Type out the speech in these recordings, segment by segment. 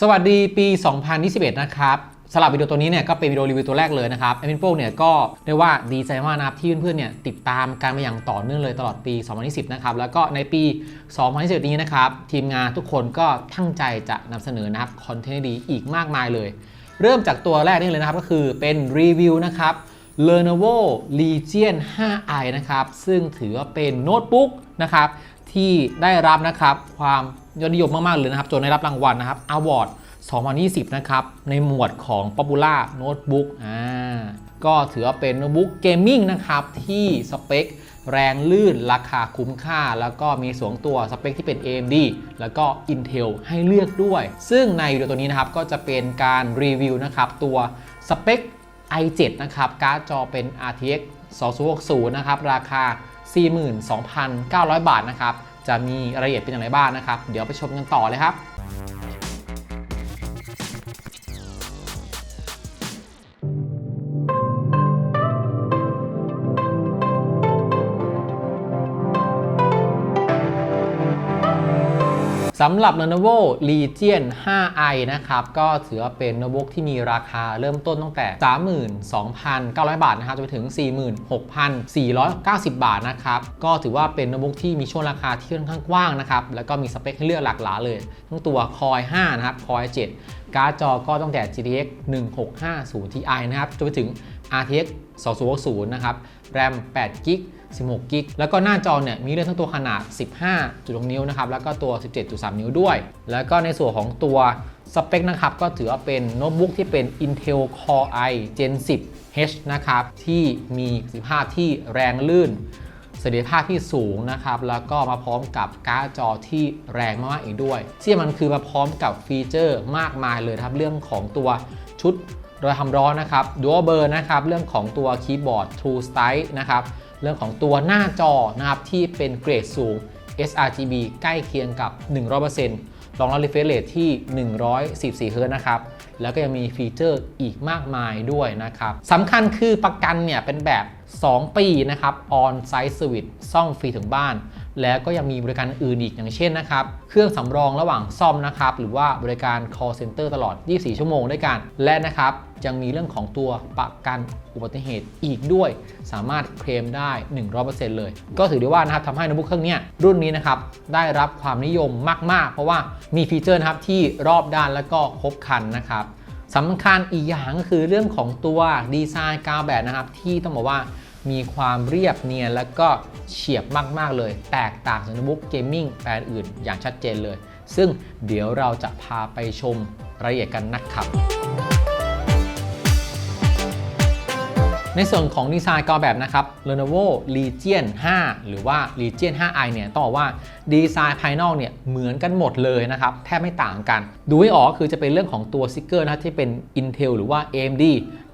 สวัสดีปี 2021 นะครับสำหรับวิดีโอตัวนี้เนี่ยก็เป็นวิดีโอรีวิวตัวแรกเลยนะครับ a d m i n Pro เนี่ยก็เรียกว่าดีใจมากนะครับที่เพื่อนๆเนี่ยติดตามการมาอย่างต่อเนื่องเลยตลอดปี 2020 นะครับ แล้วก็ในปี 2021 นี้นะครับ ทีมงานทุกคนก็ตั้งใจจะนำเสนอนะครับคอนเทนต์ดีอีกมากมายเลย เริ่มจากตัวแรกนี่เลยนะครับก็คือเป็นรีวิวนะครับ Lenovo Legion 5i นะครับซึ่งถือว่าเป็นโน้ตบุ๊กนะครับที่ได้รับนะครับความ ยอดนิยมมาก ๆ เลยนะครับ จนได้รับรางวัลนะครับ Award 2020 นะครับ ในหมวดของ Popular Notebook อ่าก็ถือว่าเป็นโน้ตบุ๊กเกมมิ่งนะครับ ที่สเปคแรงลื่นราคาคุ้มค่า แล้วก็มีสวงตัวสเปคที่เป็น AMD แล้วก็ Intel ให้เลือกด้วย ซึ่งในวิดีโอตัวนี้นะครับ ก็จะเป็นการรีวิวนะครับ ตัวสเปค i7 นะครับ การ์ดจอเป็น RTX 2060 นะครับ ราคา 42,900 บาทนะครับ จะมีรายละเอียดเป็นอย่างไรบ้างนะครับ เดี๋ยวไปชมกันต่อเลยครับ สำหรับ Lenovo Legion 5i นะครับก็ถือว่าเป็นโน้ตบุ๊กที่มีราคาเริ่มต้นตั้งแต่ 32,900 บาทนะครับจนไปถึง 46,490 บาทนะครับก็ถือว่าเป็นโน้ตบุ๊กที่มีช่วงราคาที่ค่อนข้างกว้างนะครับแล้วก็มีสเปคให้เลือกหลากหลายเลย ทั้งตัว Core 5นะครับ Core 7 การ์ดจอก็ตั้งแต่ GTX 1650 Ti นะครับจนไปถึง RTX 2060 นะครับ RAM 8 g b 16กิกแล้วก็หน้าจอเนี่ยมีเรื่องทั้งตัวขนาด 15.6 นิ้วนะครับ แล้วก็ตัว 17.3 นิ้วด้วย แล้วก็ในส่วนของตัวสเปคนะครับ ก็ถือว่าเป็นโน้ตบุ๊กที่เป็น Intel Core i Gen 10 H นะครับ ที่มีประสิทภาพที่แรงลื่นเสถียรภาพที่สูงนะครับ แล้วก็มาพร้อมกับการ์ดจอที่แรงมากอีกด้วยที่มันคือมาพร้อมกับฟีเจอร์มากมายเลยครับ เรื่องของตัวชุดโดยทำร้อนนะครับ Dual Burn นะครับ เรื่องของตัวคีย์บอร์ด True Style นะครับ เรื่องของตัวหน้าจอนะครับที่เป็นเกรดสูง sRGB ใกล้เคียงกับ 100%รองรับ refresh rate ที่ 144 Hz นะครับ แล้วก็ยังมีฟีเจอร์อีกมากมายด้วยนะครับสำคัญคือประกันเนี่ยเป็นแบบ 2 ปีนะครับ on site service ซ่อมฟรีถึงบ้าน แล้วก็ยังมีบริการอื่นอีกอย่างเช่นนะครับเครื่องสำรองระหว่างซ่อมนะครับหรือว่าบริการ call center ตลอด 24 ชั่วโมงด้วยกัน และนะครับยังมีเรื่องของตัวประกันอุบัติเหตุอีกด้วย สามารถเคลมได้ 100%เลย ก็ถือได้ว่านะครับทำให้โน้ตบุ๊กเครื่องนี้รุ่นนี้นะครับได้รับความนิยมมาก ๆ เพราะว่ามีฟีเจอร์นะครับที่รอบด้านและก็ครบคันนะครับสำคัญอีกอย่างก็คือเรื่องของตัวดีไซน์กาวแบบนะครับที่ต้องบอกว่า มีความเรียบเนียนและก็เฉียบมาก ๆ เลย แตกต่างจากโน้ตบุ๊กเกมมิ่งแบรนด์อื่นอย่างชัดเจนเลย ซึ่งเดี๋ยวเราจะพาไปชมรายละเอียดกันนะครับ ในส่วนของดีไซน์กอแบบนะครับ Lenovo Legion 5 หรือว่า Legion 5i เนี่ยต้องบอกว่าดีไซน์ภายนอกเนี่ยเหมือนกันหมดเลยนะครับ แทบไม่ต่างกัน ดูให้ออกคือจะเป็นเรื่องของตัวสติกเกอร์นะที่เป็น Intel หรือว่า AMD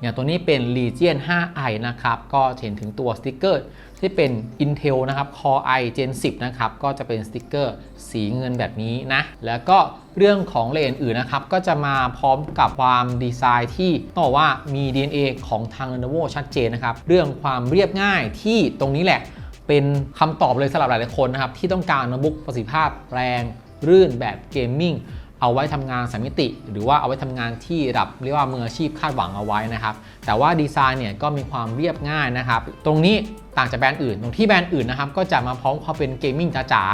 อย่างตัวนี้เป็น Legion 5i นะครับ ก็เห็นถึงตัวสติกเกอร์ที่เป็น Intel นะครับ Core i Gen 10 นะครับ ก็จะเป็นสติกเกอร์สีเงินแบบนี้นะ แล้วก็เรื่องของเลนอื่นนะครับ ก็จะมาพร้อมกับความดีไซน์ที่ต้องบอกว่ามี DNA ของทาง Lenovo ชัดเจนนะครับ เรื่องความเรียบง่ายที่ตรงนี้แหละ เป็นคำตอบเลยสำหรับหลายๆคนนะครับ ที่ต้องการโน้ตบุ๊กประสิทธิภาพแรง รื่นแบบเกมมิ่ง เอาไว้ทำงานสามมิติ หรือว่าเอาไว้ทำงานที่ระดับเรียกว่ามืออาชีพคาดหวังเอาไว้นะครับ แต่ว่าดีไซน์เนี่ยก็มีความเรียบง่ายนะครับ ตรงนี้ต่างจากแบรนด์อื่น ตรงที่แบรนด์อื่นนะครับก็จะมาพร้อมความเป็นเกมมิ่งจ๋า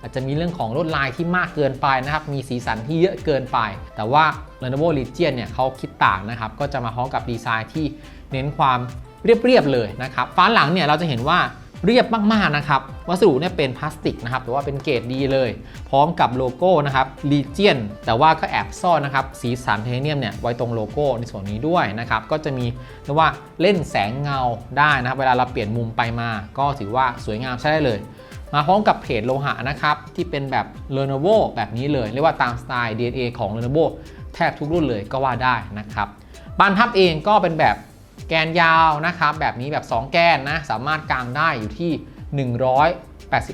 อาจจะมีเรื่องของลวดลายที่มากเกินไปนะครับ มีสีสันที่เยอะเกินไป แต่ว่า Lenovo Legion เนี่ยเขาคิดต่างนะครับ ก็จะมาพร้อมกับดีไซน์ที่เน้นความเรียบๆเลยนะครับ ฟ้าหลังเนี่ยเราจะเห็นว่า เรียบมากๆนะครับ วัสดุเนี่ยเป็นพลาสติกนะครับหรือว่าเป็นเกรดดีเลย พร้อมกับโลโก้นะครับ Legion แต่ว่าก็แอบซ่อนนะครับสีสันไทเทเนียมเนี่ยไว้ตรงโลโก้ในส่วนนี้ด้วยนะครับก็จะมีเรียกว่าเล่นแสงเงาได้นะครับเวลาเราเปลี่ยนมุมไปมา ก็ถือว่าสวยงามใช้ได้เลยมาพร้อมกับเพจโลหะนะครับที่เป็นแบบ Lenovo แบบนี้เลย เรียกว่าตามสไตล์ DNA ของ Lenovo แทบทุกรุ่นเลยก็ว่าได้นะครับบานพับเองก็เป็นแบบ แกนยาวนะครับแบบนี้แบบ 2 แกนนะสามารถกางได้อยู่ที่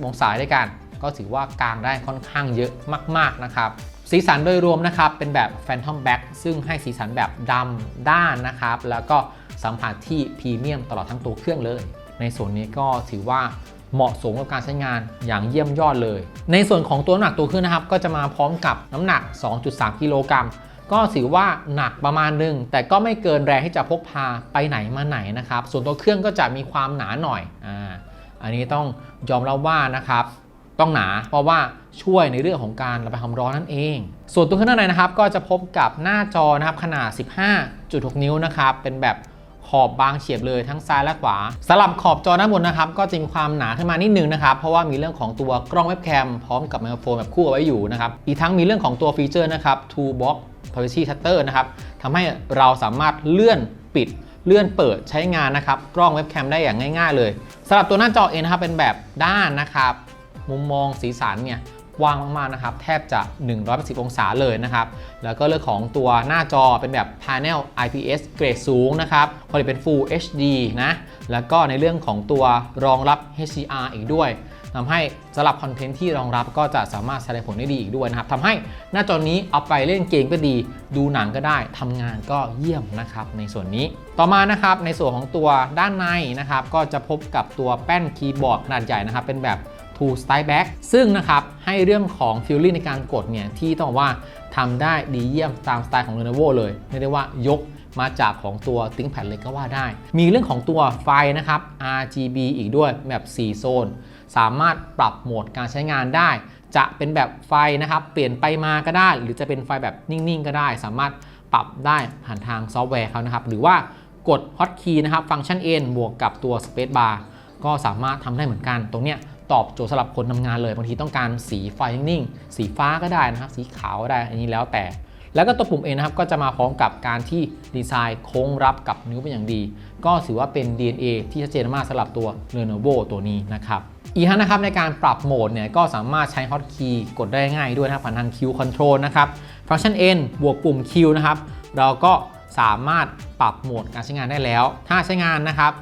180 องศาด้วยกัน ก็ถือว่ากางได้ค่อนข้างเยอะมาก ๆ นะครับ สีสันโดยรวมนะครับเป็นแบบ Phantom Black ซึ่งให้สีสันแบบดำด้านนะครับ แล้วก็สัมผัสที่พรีเมียมตลอดทั้งตัวเครื่องเลย ในส่วนนี้ก็ถือว่าเหมาะสมกับการใช้งานอย่างเยี่ยมยอดเลย ในส่วนของตัวน้ำหนักตัวเครื่องนะครับ ก็จะมาพร้อมกับน้ำหนัก 2.3 กิโลกรัม ก็ถือว่าหนักประมาณหนึง แต่ก็ไม่เกินแรงที่จะพกพาไปไหนมาไหนนะครับ ส่วนตัวเครื่องก็จะมีความหนาหน่อยอ่าอันนี้ต้องยอมรับว่านะครับต้องหนาเพราะว่าช่วยในเรื่องของการระบายความร้อนนั่นเอง ส่วนตัวเครื่องด้านในนะครับ ก็จะพบกับหน้าจอนะครับขนาด 15.6 นิ้วนะครับเป็นแบบ ขอบบางเฉียบเลยทั้งซ้ายและขวาสลับขอบจอด้านบนนะครับก็จะมีความหนาขึ้นมานิดนึงนะครับเพราะว่ามีเรื่องของตัวกล้องเว็บแคมพร้อมกับไมโครโฟนแบบคู่เอาไว้อยู่นะครับอีกทั้งมีเรื่องของตัวฟีเจอร์นะครับ Two Box Privacy Shutter นะครับทำให้เราสามารถเลื่อนปิดเลื่อนเปิดใช้งานนะครับกล้องเว็บแคมได้อย่างง่าย ๆ เลยสำหรับตัวหน้าจอเองนะครับเป็นแบบด้านนะครับมุมมองสีสันเนี่ย กว้างมากๆนะครับ แทบจะ 180 องศาเลยนะครับ แล้วก็เรื่องของตัวหน้าจอเป็นแบบ Panel IPS เกรดสูงนะครับผลิตเป็น Full HD นะ แล้วก็ในเรื่องของตัวรองรับ HDR อีกด้วยทำให้สำหรับคอนเทนต์ที่รองรับก็จะสามารถแสดงผลได้ดีอีกด้วยนะครับทำให้หน้าจอนี้เอาไปเล่นเกมก็ดี ดูหนังก็ได้ทำงานก็เยี่ยมนะครับในส่วนนี้ ต่อมานะครับในส่วนของตัวด้านในนะครับก็จะพบกับตัวแป้นคีย์บอร์ดขนาดใหญ่นะครับเป็นแบบ to Style Back ซึ่งนะครับให้เรื่องของฟิลลิ่งในการกดเนี่ยที่ต้องบอกว่าทำได้ดีเยี่ยมตามสไตล์ของ Lenovo เลยเรียกได้ว่ายกมาจากของตัว ThinkPad เลยก็ว่าได้ มีเรื่องของตัวไฟนะครับ RGB อีกด้วยแบบ 4 โซน สามารถปรับโหมดการใช้งานได้ จะเป็นแบบไฟนะครับเปลี่ยนไปมาก็ได้ หรือจะเป็นไฟแบบนิ่ง ๆ ก็ได้ สามารถปรับได้ผ่านทางซอฟต์แวร์เขานะครับ หรือว่ากด Hotkey นะครับฟังก์ชัน N บวกกับตัว Space Bar ก็สามารถทำได้เหมือนกัน ตรงเนี้ย ตอบโจทย์สำหรับคนทำงานเลยบางทีต้องการสีไฟนิ่งๆสีฟ้าก็ได้นะครับสีขาวก็ได้อันนี้แล้วแต่ แล้วก็ตัวปุ่มเองนะครับก็จะมาพร้อมกับการที่ดีไซน์โค้งรับกับนิ้วเป็นอย่างดี ก็ถือว่าเป็น DNA ที่ชัดเจนมากสำหรับตัว Lenovo ตัวนี้นะครับอีกทั้งนะครับในการปรับโหมดเนี่ยก็สามารถใช้ฮอตคีย์กดได้ง่ายด้วยนะครับผ่านทาง Q Control นะครับฟังก์ชัน N บวกปุ่ม Q นะครับเราก็สามารถปรับโหมดการใช้งานได้แล้ว ถ้าใช้งานนะครับ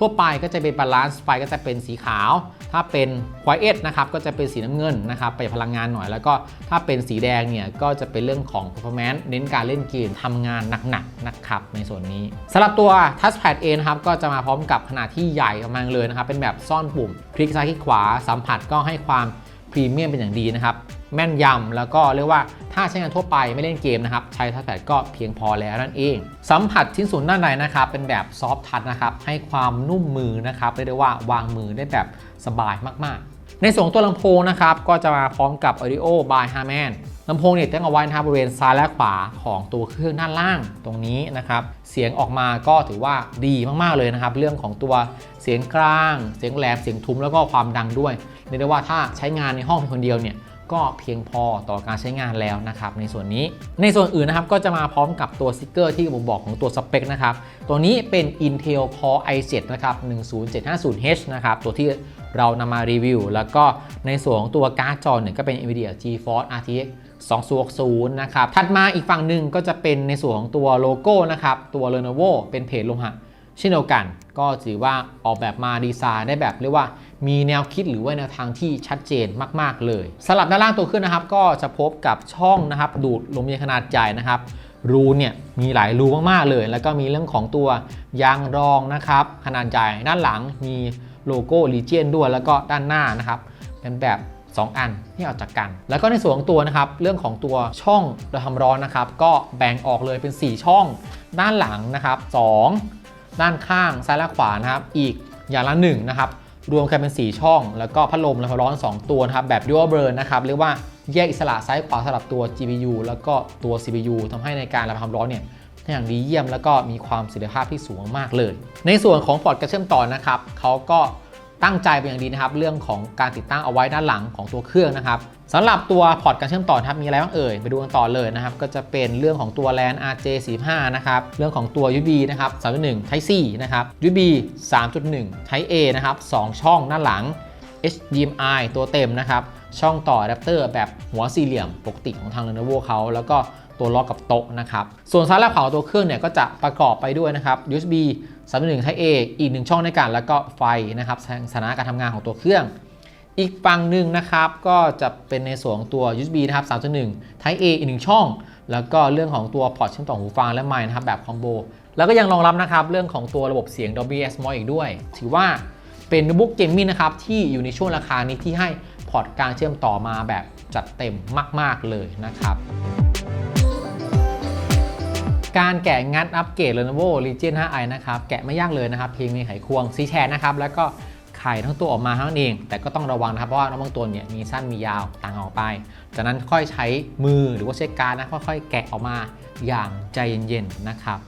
ทั่วไปก็จะเป็นบาลานซ์ไฟก็จะเป็นสีขาว ถ้าเป็น Quiet นะครับก็จะเป็นสีน้ำเงินนะครับไปพลังงานหน่อย แล้วก็ถ้าเป็นสีแดงเนี่ยก็จะเป็นเรื่องของ performance เน้นการเล่นเกมทำงานหนักๆนะครับในส่วนนี้สำหรับตัว Touchpad เองครับก็จะมาพร้อมกับขนาดที่ใหญ่มาณเลยนะครับเป็นแบบซ่อนปุ่ม คลิกซ้ายคลิกขวาสัมผัสก็ให้ความพรีเมียมเป็นอย่างดีนะครับ แม่นยำแล้วก็เรียกว่าถ้าใช้งานทั่วไปไม่เล่นเกมนะครับ ใช้ทัชแพดก็เพียงพอแล้วนั่นเอง สัมผัสชิ้นส่วนด้านในนะครับ เป็นแบบซอฟทัชนะครับ ให้ความนุ่มมือนะครับเรียกได้ว่าวางมือได้แบบสบายมากๆ ในส่วนตัวลำโพงนะครับ ก็จะมาพร้อมกับ Audio by Harman ลำโพงเนี่ยตั้งเอาไว้นะครับบริเวณซ้ายและขวาของตัวเครื่องด้านล่างตรงนี้นะครับ เสียงออกมาก็ถือว่าดีมากๆเลยนะครับ เรื่องของตัวเสียงกลาง เสียงแหลมเสียงทุ้มแล้วก็ความดังด้วยเรียกได้ว่าถ้าใช้งานในห้องเพียงคนเดียวเนี่ย ก็เพียงพอต่อการใช้งานแล้วนะครับในส่วนนี้ ในส่วนอื่นนะครับก็จะมาพร้อมกับตัวสติกเกอร์ที่ผมบอกของตัวสเปคนะครับตัวนี้เป็น Intel Core i7 นะครับ 10750H นะครับตัวที่เรานำมารีวิว แล้วก็ในส่วนของตัวการ์ดจอเนี่ยก็เป็น NVIDIA GeForce RTX 2060นะครับถัดมาอีกฝั่งหนึ่งก็จะเป็นในส่วนของตัวโลโก้นะครับตัว Lenovo เป็นเพจโลหะ เช่นเดียวกันก็ถือว่าออกแบบมาดีไซน์ได้แบบเรียกว่ามีแนวคิดหรือว่าแนวทางที่ชัดเจนมาก ๆ เลยสลับด้านล่างตัวขึ้นนะครับ ก็จะพบกับช่องนะครับดูดลมเย็นขนาดใหญ่นะครับรูเนี่ยมีหลายรูมากๆเลย แล้วก็มีเรื่องของตัวยางรองนะครับขนาดใหญ่ด้านหลังมีโลโก้ Legion ด้วยแล้วก็ด้านหน้านะครับ เป็นแบบ 2 อันที่ออกจากกัน แล้วก็ในส่วนของตัวนะครับ เรื่องของตัวช่องระทำร้อนนะครับ ก็แบ่งออกเลยเป็น 4 ช่อง ด้านหลังนะครับ 2 ด้านข้างซ้ายและขวานะครับ อีกอย่างละ1นะครับรวมกันเป็น 4 ช่อง แล้วก็พัดลมระทำร้อน 2 ตัวนะครับ แบบ dual burn นะครับเรียกว่าแยกอิสระซ้ายขวาสำหรับตัว GPU แล้วก็ตัว CPU ทำให้ในการระทำร้อนเนี่ยอย่างดีเยี่ยมแล้วก็มีความประสิทธิภาพที่สูงมากเลย ในส่วนของพอร์ตกระเชื่อมต่อนะครับเขาก็ตั้งใจเป็นอย่างดีนะครับ เรื่องของการติดตั้งเอาไว้ด้านหลังของตัวเครื่องนะครับ สำหรับตัวพอร์ตการเชื่อมต่อครับมีอะไรบ้างเอ่ยไปดูกันต่อเลยนะครับก็จะเป็นเรื่องของตัว LAN RJ45 นะครับเรื่องของตัว USB นะครับ 3.1 Type C นะครับ USB 3.1 Type A นะครับ 2 ช่องด้าหลัง HDMI ตัวเต็มนะครับ ช่องต่ออะแดปเตอร์แบบหัวสี่เหลี่ยมปกติของทาง Lenovo เขาแล้วก็ตัวล็อกกับโต๊ะนะครับ ส่วนซ้ายและขวาของตัวเครื่องเนี่ยก็จะประกอบไปด้วยนะครับ USB 3.1 Type A อีกหนึ่งช่องในการแล้วก็ไฟนะครับสถานะการทำงานของตัวเครื่อง อีกฝั่งหนึ่งนะครับก็จะเป็นในส่วนของตัว USB นะครับ 3.1 Type A อีกหนึ่งช่อง แล้วก็เรื่องของตัวพอร์ตเชื่อมต่อหูฟังและไมค์นะครับแบบคอมโบ แล้วก็ยังรองรับนะครับเรื่องของตัวระบบเสียง Dolby Atmos อีกด้วย ถือว่าเป็นโน้ตบุ๊กเกมมิ่งนะครับที่อยู่ในช่วงราคานี้ที่ให้พอร์ตการเชื่อมต่อมาแบบจัดเต็มมาก ๆ เลยนะครับ การแกะงัดอัปเกรด Lenovo Legion 5i นะครับ แกะไม่ยากเลยนะครับ เพียงมีไขควงซีแชร์นะครับ แล้วก็ ไข่ทั้งตัวออกมาเท่านั้นเอง แต่ก็ต้องระวังนะครับเพราะว่าน้องบางตัวเนี่ยมีสั้นมียาวต่างออกไป จากนั้นค่อยใช้มือหรือว่าใช้การดนะค่อยๆ แกะออกมาอย่างใจเย็นๆนะครับ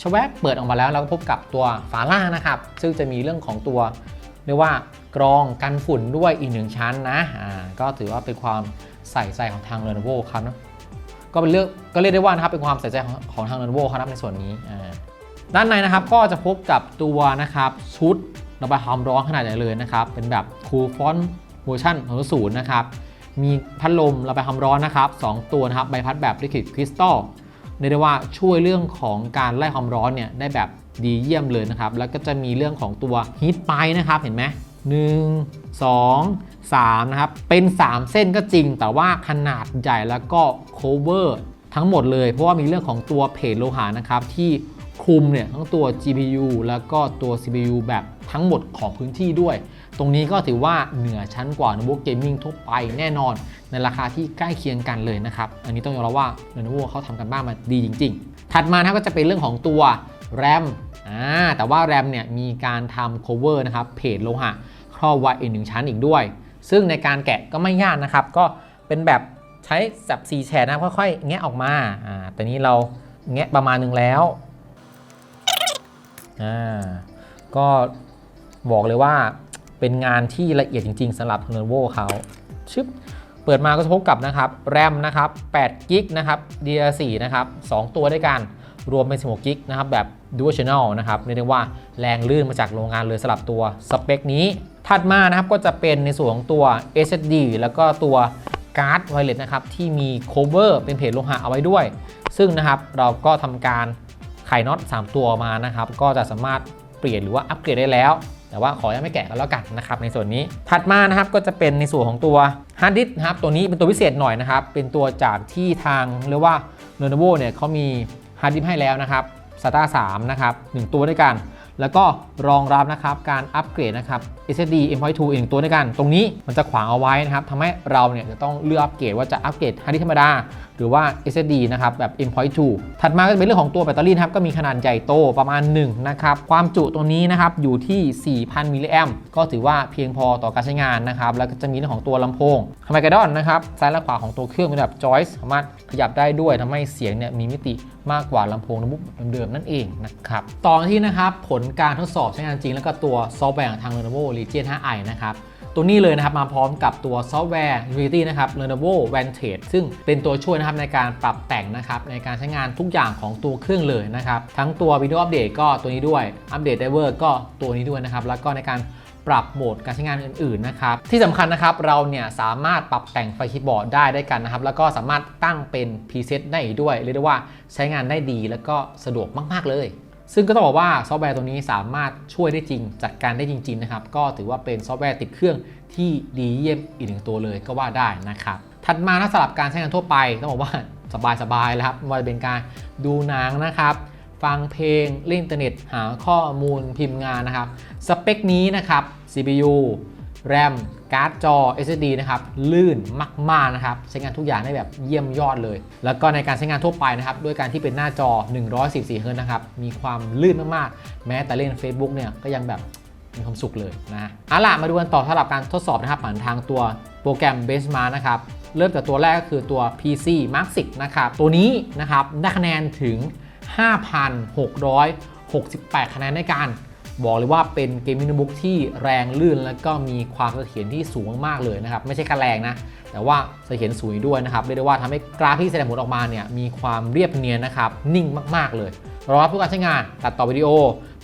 ชแวบเปิดออกมาแล้วเราก็พบกับตัวฝาล่างนะครับ ซึ่งจะมีเรื่องของตัวเรียกว่ากรองกันฝุ่นด้วยอีกหนึ่งชั้นนะอ่าก็ถือว่าเป็นความใส่ใจของทาง Lenovo ครับนะก็เป็นเรื่องก็เรียกได้ว่านะครับเป็นความใส่ใจของของทาง Lenovo เขานะครับในส่วนนี้อ่าด้านในนะครับก็จะพบกับตัวนะครับชุด ระบายความร้อนขนาดใหญ่เลยนะครับ เป็นแบบ Cool Font เวอร์ชัน0นะครับ มีพัดลมระบายความร้อนนะครับ 2 ตัวนะครับ ใบพัดแบบ Liquid Crystal เรียกได้ว่าช่วยเรื่องของการไล่ความร้อนเนี่ยได้แบบดีเยี่ยมเลยนะครับ แล้วก็จะมีเรื่องของตัว Heat Pipe นะครับ เห็นไหม1 2 3นะครับ เป็น 3 เส้นก็จริง แต่ว่าขนาดใหญ่แล้วก็ cover ทั้งหมดเลย เพราะว่ามีเรื่องของตัวเพจโลหะนะครับที่ คลุมเนี่ยทั้งตัว GPU แล้วก็ตัว CPU แบบทั้งหมดของพื้นที่ด้วย ตรงนี้ก็ถือว่าเหนือชั้นกว่าโน้ตบุ๊กเกมมิ่งทั่วไปแน่นอน ในราคาที่ใกล้เคียงกันเลยนะครับ อันนี้ต้องยอมรับว่า Lenovo เขาทำกันบ้านมาดีจริง ๆ ถัดมานะก็จะเป็นเรื่องของตัว RAM อ่าแต่ว่า RAM เนี่ยมีการทำ cover นะครับเพจโลหะครอบไว้อีกหนึ่งชั้นอีกด้วย ซึ่งในการแกะก็ไม่ยากนะครับ ก็เป็นแบบใช้สับซีแชร์นะค่อยๆ แงะออกมาอ่าแต่นี้เราแงะประมาณหนึงแล้ว อ่าก็บอกเลยว่าเป็นงานที่ละเอียดจริง ๆสำหรับ Lenovo เขาชึบเปิดมาก็จะพบกับนะครับ RAM นะครับ8กิกนะครับ DDR4 นะครับ 2 ตัวด้วยกัน รวมเป็น 16กิกนะครับ แบบ Dual Channel นะครับเรียกได้ว่าแรงลื่นมาจากโรงงานเลยสำหรับตัวสเปคนี้ ถัดมานะครับก็จะเป็นในส่วนของตัว SSD แล้วก็ตัวการ์ดไวเลสนะครับที่มี cover เป็นเพจโลหะเอาไว้ด้วย ซึ่งนะครับเราก็ทำการ ขน็อต3 ตัวมานะครับก็จะสามารถเปลี่ยนหรือว่าอัปเกรดได้แล้ว แต่ว่าขอยังไม่แกะกันแล้วกันนะครับในส่วนนี้ถัดมานะครับก็จะเป็นในส่วนของตัวฮาร์ดดิสก์นะครับตัวนี้เป็นตัวพิเศษหน่อยนะครับเป็นตัวจากที่ทางเรียกว่า Lenovo เนี่ยเขามีฮาร์ดดิสก์ให้แล้วนะครับ SATA 3นะครับ1ตัวด้วยกัน แล้วก็รองรับนะครับการอัปเกรดนะครับ SSD M.2 อีกหนึ่งตัวด้วยกัน ตรงนี้มันจะขวางเอาไว้นะครับทำให้เราเนี่ยจะต้องเลือกอัปเกรดว่าจะอัปเกรดฮาร์ดดิสธรรมดา หรือว่า SSD นะครับแบบ M.2 ถัดมาก็เป็นเรื่องของตัวแบตเตอรี่นะครับก็มีขนาดใหญ่โตประมาณ1นะครับความจุตัวนี้นะครับอยู่ที่ 4,000 มิลลิแอมก็ถือว่าเพียงพอต่อการใช้งานนะครับแล้วก็จะมีเรื่องของตัวลำโพงทำไมกระดอนนะครับซ้ายและขวาของตัวเครื่องเป็นแบบจอยส์สามารถขยับได้ด้วยทำให้เสียงเนี่ยมีมิติมากกว่าลำโพงโน้ตบุ๊กเดิมๆนั่นเองนะครับตอนที่นะครับผลการทดสอบใช้งานจริงแล้วก็ตัวซอฟต์แวร์ทาง Lenovo Legion 5i นะครับตัวนี้เลยนะครับมาพร้อมกับตัวซอฟต์แวร์ Unity นะครับ Lenovo Vantage ซึ่งเป็นตัวช่วยนะครับในการปรับแต่งนะครับในการใช้งานทุกอย่างของตัวเครื่องเลยนะครับ ทั้งตัววิดีโออัปเดตก็ตัวนี้ด้วยอัปเดตไดเวอร์ก็ตัวนี้ด้วยนะครับ แล้วก็ในการปรับโหมดการใช้งานอื่นๆนะครับที่สำคัญนะครับเราเนี่ยสามารถปรับแต่งไฟคีย์บอร์ดได้ได้วยกันนะครับ แล้วก็สามารถตั้งเป็น preset ได้อีกด้วย เรียกได้ว่าใช้งานได้ดีแล้วก็สะดวกมาก ๆ เลย ซึ่งก็ต้องบอกว่าซอฟต์แวร์ตัวนี้สามารถช่วยได้จริง จัดการได้จริง ๆ นะครับ ก็ถือว่าเป็นซอฟต์แวร์ติดเครื่องที่ดีเยี่ยมอีกหนึ่งตัวเลยก็ว่าได้นะครับ ถัดมาถ้าสำหรับการใช้งานทั่วไป ต้องบอกว่าสบายๆแล้วครับไม่ว่าจะเป็นการดูหนังนะครับฟังเพลงเล่นอินเทอร์เน็ต หาข้อมูลพิมพ์งานนะครับ สเปคนี้นะครับ CPU RAM การ์ดจอ SSD นะครับ ลื่นมาก ๆ นะครับ ใช้งานทุกอย่างได้แบบเยี่ยมยอดเลย แล้วก็ในการใช้งานทั่วไปนะครับ ด้วยการที่เป็นหน้าจอ 144เฮิร์ตนะครับ มีความลื่นมาก ๆ แม้แต่เล่น Facebook เนี่ย ก็ยังแบบมีความสุขเลยนะเอาล่ะมาดูกันต่อสำหรับการทดสอบนะครับผ่านทางตัวโปรแกรม Benchmark นะครับเริ่มจากตัวแรกก็คือตัว PC Mark 10นะครับ ตัวนี้นะครับได้คะแนนถึง 5,668 คะแนนในการ บอกเลยว่าเป็นเกมมิ่งโน้ตบุ๊กที่แรงลื่น และก็มีความเสถียรที่สูงมากๆเลยนะครับ ไม่ใช่แค่แรงนะ แต่ว่าเสถียรสูงด้วยนะครับ เรียกได้ว่าทำให้กราฟที่แสดงผลออกมาเนี่ยมีความเรียบเนียนนะครับ นิ่งมากๆเลยรองรับทุกการใช้งาน ตัดต่อวิดีโอ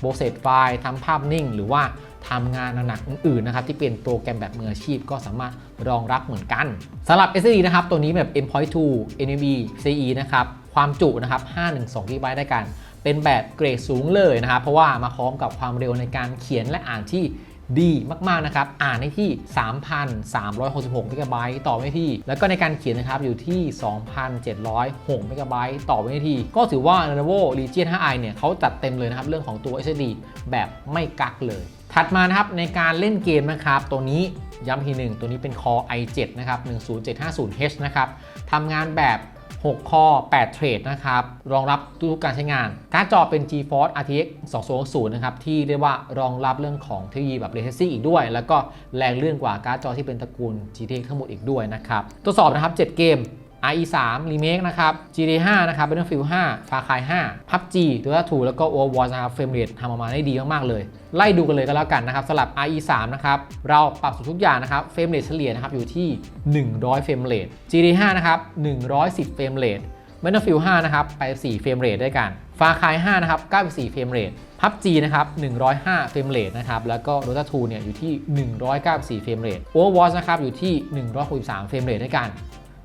โบเซตไฟล์ทำภาพนิ่ง หรือว่าทำงานหนักๆอื่นๆนะครับที่เป็นโปรแกรมแบบมืออาชีพก็สามารถรองรับเหมือนกันสำหรับ SSD นะครับ ตัวนี้แบบ M.2 NVMe CE นะครับ ความจุนะครับ 512 GB ได้กัน เป็นแบบเกรดสูงเลยนะครับ เพราะว่ามาพร้อมกับความเร็วในการเขียนและอ่านที่ดีมากๆนะครับ อ่านได้ที่ 3,366 เมกะไบต์ต่อวินาที แล้วก็ในการเขียนนะครับอยู่ที่ 2,706 เมกะไบต์ต่อวินาที ก็ถือว่า Lenovo Legion 5i เนี่ยเขาจัดเต็มเลยนะครับ เรื่องของตัว SSD แบบไม่กักเลย ถัดมานะครับในการเล่นเกมนะครับ ตัวนี้ย้ำทีหนึ่งตัวนี้เป็น Core i7 นะครับ 10750H นะครับทำงานแบบ 6 ข้อ 8 เทรดนะครับ รองรับทุกการใช้งาน การจอเป็น GeForce RTX 2060นะครับ ที่เรียกว่ารองรับเรื่องของเทคโนโลยีแบบ Ray Tracing อีกด้วย แล้วก็แรงเลื่อนกว่าการ์ดจอที่เป็นตระกูล GTX ทั้งหมดอีกด้วยนะครับ ทดสอบนะครับ 7 เกม IE 3 Remake นะครับ GTA 5 นะครับ Battlefield 5 Far Cry 5 PUBG Dota 2แล้วก็ Overwatch นะครับเฟรมเรททำออกมาได้ดีมาก ๆ เลย ไล่ดูกันเลยก็แล้วกันนะครับสำหรับ IE 3นะครับ เราปรับสุดทุกอย่างนะครับเฟรมเรทเฉลี่ยนะครับ อยู่ที่ 100เฟรมเรท GTA 5 นะครับ 110เฟรมเรท Battlefield 5 นะครับ ไป4เฟรมเรทด้วยกัน Far Cry 5 นะครับ 94เฟรมเรท PUBG นะครับ 105เฟรมเรทนะครับ แล้วก็ Dota 2 เนี่ย อยู่ที่ 194เฟรมเรท Overwatch นะครับ อยู่ที่ 163เฟรมเรทด้วยกัน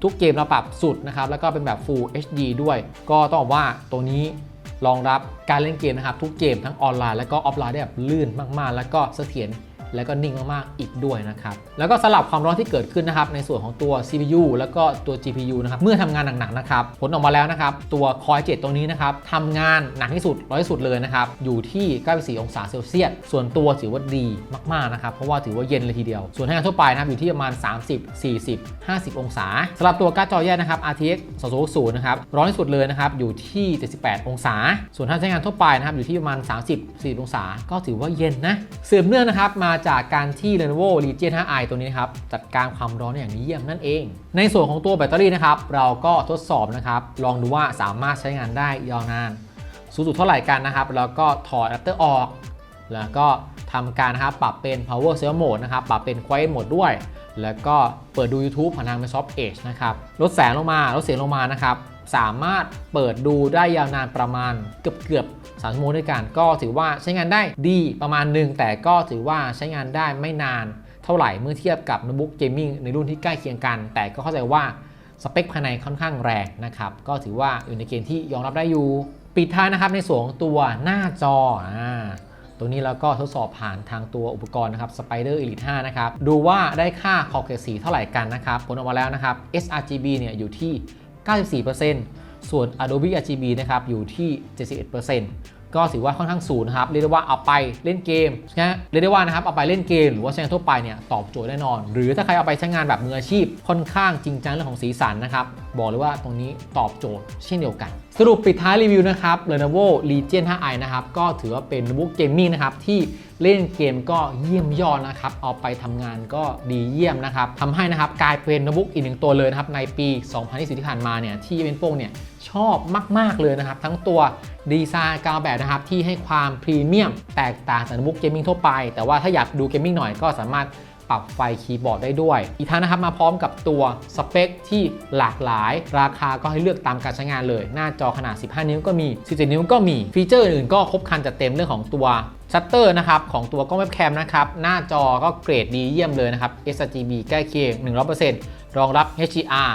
ทุกเกมเราปรับสุดนะครับ แล้วก็เป็นแบบ Full HD ด้วย ก็ต้องบอกว่าตัวนี้รองรับการเล่นเกมนะครับ ทุกเกมทั้งออนไลน์แล้วก็ออฟไลน์ได้แบบลื่นมากๆ แล้วก็เสถียร แล้วก็นิ่งมากๆอีกด้วยนะครับแล้วก็สลับความร้อนที่เกิดขึ้นนะครับในส่วนของตัว CPU แล้วก็ตัว GPU นะครับเมื่อทำงานหนักๆนะครับผลออกมาแล้วนะครับตัว Core i7 ตรงนี้นะครับทำงานหนักที่สุดร้อยที่สุดเลยนะครับอยู่ที่94องศาเซลเซียสส่วนตัวถือว่าดีมากๆนะครับเพราะว่าถือว่าเย็นเลยทีเดียว ส่วนให้งานทั่วไปนะครับอยู่ที่ประมาณ 30 40 50 องศาสำหรับตัวการ์ดจอแยกนะครับ RTX 2060นะครับร้อนที่สุดเลยนะครับอยู่ที่ 78 องศา ส่วนถ้าใช้งานทั่วไปนะครับอยู่ที่ประมาณ 30 40 องศา ก็ถือว่าเย็นนะสืบเนื่องนะครับมาจากการที่ Lenovo Legion 5i ตัวนี้นะครับจัดการความร้อนอย่างเยี่ยมนั่นเอง ในส่วนของตัวแบตเตอรี่นะครับเราก็ทดสอบนะครับลองดูว่าสามารถใช้งานได้ยาวนาน สูงสุดเท่าไหร่กันนะครับ แล้วก็ถอดอะแดปเตอร์ออก แล้วก็ทำการนะครับปรับเป็น power saver mode นะครับปรับเป็น quiet mode ด้วย แล้วก็เปิดดู YouTube ผ่านทาง Microsoft Edge นะครับลดแสงลงมาลดเสียงลงมานะครับ สามารถเปิดดูได้ยาวนานประมาณเกือบเกือบสามชั่วโมงด้วยกัน ก็ถือว่าใช้งานได้ดีประมาณหนึ่งแต่ก็ถือว่าใช้งานได้ไม่นานเท่าไหร่เมื่อเทียบกับโน้ตบุ๊กเกมมิ่งในรุ่นที่ใกล้เคียงกัน แต่ก็เข้าใจว่าสเปคภายในค่อนข้างแรงนะครับ ก็ถือว่าอยู่ในเกณฑ์ที่ยอมรับได้อยู่ ปิดท้ายนะครับในส่วนตัวหน้าจออ่าตัวนี้เราก็ทดสอบผ่านทางตัวอุปกรณ์นะครับ Spider Elite 5 นะครับ ดูว่าได้ค่าขอบเขตสีเท่าไหร่กันนะครับ ผลออกมาแล้วนะครับ sRGB เนี่ยอยู่ที่ 94%ส่วน Adobe RGB นะครับอยู่ที่ 71%ก็ถือว่าค่อนข้างสูงนะครับ เรียกได้ว่าเอาไปเล่นเกมนะเรียกได้ว่านะครับเอาไปเล่นเกม หรือว่าใช้งานทั่วไปเนี่ยตอบโจทย์แน่นอน หรือถ้าใครเอาไปใช้งานแบบมืออาชีพค่อนข้างจริงจังเรื่องของสีสันนะครับ บอกเลยว่าตรงนี้ตอบโจทย์เช่นเดียวกัน สรุปปิดท้ายรีวิวนะครับ Lenovo Legion 5i นะครับ ก็ถือว่าเป็นโน้ตบุ๊กเกมมิ่งนะครับ ที่เล่นเกมก็เยี่ยมยอดนะครับ เอาไปทำงานก็ดีเยี่ยมนะครับทำให้นะครับกลายเป็นโน้ตบุ๊กอีกหนึ่งตัวเลยนะครับ ในปี 2020 ที่ผ่านมาเนี่ยที่เป็นโป้งเนี่ยชอบมาก ๆ เลยนะครับ ทั้งตัวดีไซน์กาวแบบนะครับ ที่ให้ความพรีเมียมแตกต่างจากโน้ตบุ๊กเกมมิ่งทั่วไป แต่ว่าถ้าอยากดูเกมมิ่งหน่อยก็สามารถ ปรับไฟคีย์บอร์ดได้ด้วย อีกทั้งนะครับมาพร้อมกับตัวสเปคที่หลากหลาย ราคาก็ให้เลือกตามการใช้งานเลย หน้าจอขนาด 15 นิ้วก็มี 17 นิ้วก็มี ฟีเจอร์อื่นก็ครบครันจัดเต็มเรื่องของตัวชัตเตอร์นะครับของตัวกล้องเว็บแคมนะครับหน้าจอก็เกรดดีเยี่ยมเลยนะครับ sRGB ใกล้เคียง 100%รองรับ HDR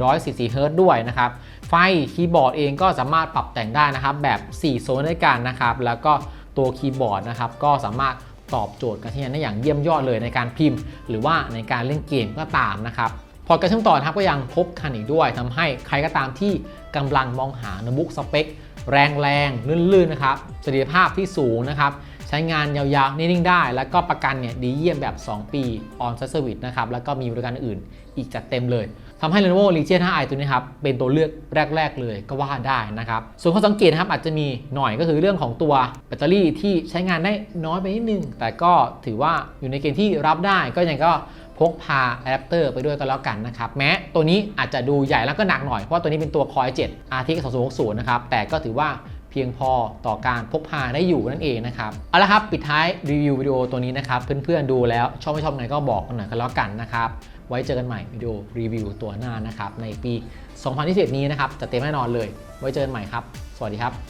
144 Hz ด้วยนะครับ ไฟคีย์บอร์ดเองก็สามารถปรับแต่งได้นะครับแบบ 4 โซนด้วยกันนะครับ แล้วก็ตัวคีย์บอร์ดนะครับก็สามารถ ตอบโจทย์การใช้งานได้อย่างเยี่ยมยอดเลยในการพิมพ์ หรือว่าในการเล่นเกมก็ตามนะครับพอร์ตการเชื่อมต่อนะครับก็ยังพบคันอีกด้วยทำให้ใครก็ตามที่กำลังมองหาโน้ตบุ๊กสเปค แรงแรงลื่นๆนะครับเสิทธิภาพที่สูงนะครับใช้งานยาวๆนิ่งๆได้ แล้วก็ประกันเนี่ยดีเยี่ยมแบบ 2 ปี on site service นะครับแล้วก็มีบริการอื่น อีกจัดเต็มเลยทำให้ Lenovo Legion 5i ตัวนี้ครับเป็นตัวเลือกแรก ๆ เลยก็ว่าได้นะครับ ส่วนข้อสังเกตนะครับอาจจะมีหน่อยก็คือเรื่องของตัวแบตเตอรี่ที่ใช้งานได้น้อยไปนิดนึง แต่ก็ถือว่าอยู่ในเกณฑ์ที่รับได้ก็ยังก็พกพาอะแดปเตอร์ไปด้วยก็แล้วกันนะครับ แม้ตัวนี้อาจจะดูใหญ่แล้วก็หนักหน่อย เพราะว่าตัวนี้เป็นตัว Core 7 RTX 2060นะครับแต่ก็ถือว่าเพียงพอต่อการพกพาได้อยู่นั่นเองนะครับเอาละครับปิดท้ายรีวิววิดีโอตัวนี้นะครับเพื่อนๆดูแล้วชอบไม่ชอบไงก็บอกกันหน่อยกันแล้วกันนะครับ ไว้เจอกันใหม่วิดีโอรีวิวตัวหน้านะครับในปี 2021 นี้นะครับจะเต็มแน่นอนเลย ไว้เจอกันใหม่ครับ สวัสดีครับ